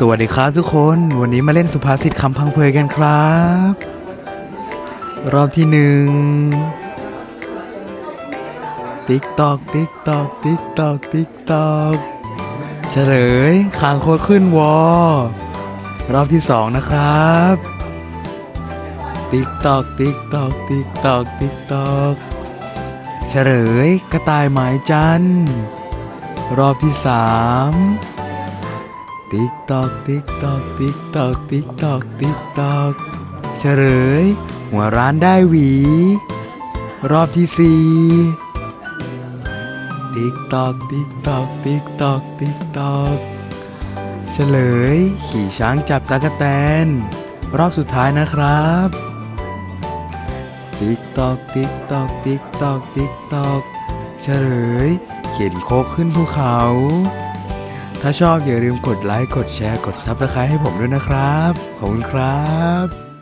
สวัสดีครับทุกคนวันนี้มาเล่นสุภาษิตคำพังเพยกันครับ รอบที่หนึ่งติ๊กตอกติ๊กตอกติ๊กตอกติ๊กตอกเฉลยคางโคขึ้นวอ รอบที่สองนะครับ ติ๊กตอกติ๊กตอกติ๊กตอกติ๊กตอกเฉลยกระต่ายหมายจันทร์รอบที่สาม ติ๊กตอกติ๊กตอกติ๊กตอกติ๊กตอกติ๊กตอกเฉลย หัวร้านได้หวี รอบที่สี่ติ๊กตอกติ๊กตอกติ๊กตอกติ๊กตอกเฉลย ขี่ช้างจับตากแตน รอบสุดท้ายนะครับ ติ๊กตอกติ๊กตอกติ๊กตอกติ๊กตอกเฉลย เขียนโคกขึ้นภูเขา ถ้าชอบอย่าลืมกดไลค์ กดแชร์ กดซับสไครต์ให้ผมด้วยนะครับ ขอบคุณครับ